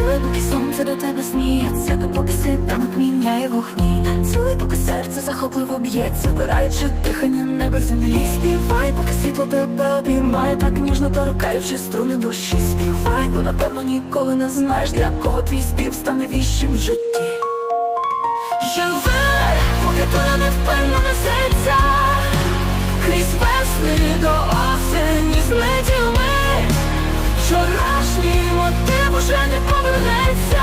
Танцюй, поки сонце до тебе сміється, допоки світанок міняє вогні. Танцюй, поки серце захопливо б'ється, вбираючи дихання неба землі. Співай, поки світло тебе обіймає, так ніжно торкаючи струни душі. Співай, бо напевно ніколи не знаєш, для кого твій спів стане віщим в житті. Живи, поки тура не впевнено несеться Крізь весни до осені злетів ми Вчорашній мотив уже не повернеться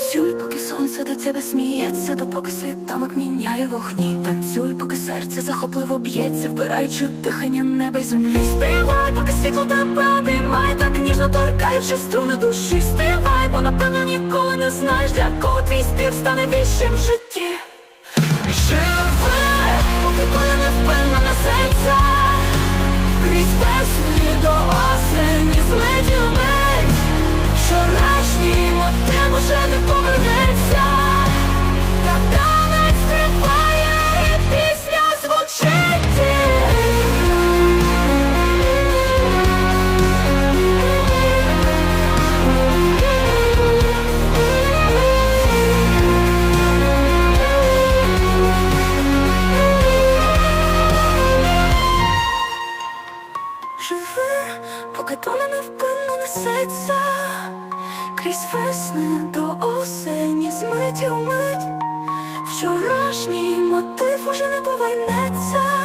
Танцюй, поки сонце до тебе сміється, допоки світанок міняє вогні. Танцюй, поки серце захопливо б'ється, вбираючи дихання неба й землі. Співай, поки світло тебе обіймає, так ніжно торкаючи струни душі. Співай, бо напевно ніколи не знаєш, для кого твій спів стане віщим в Доля невпинно несеться Крізь весни до осені з у мить Вчорашній мотив уже не повернеться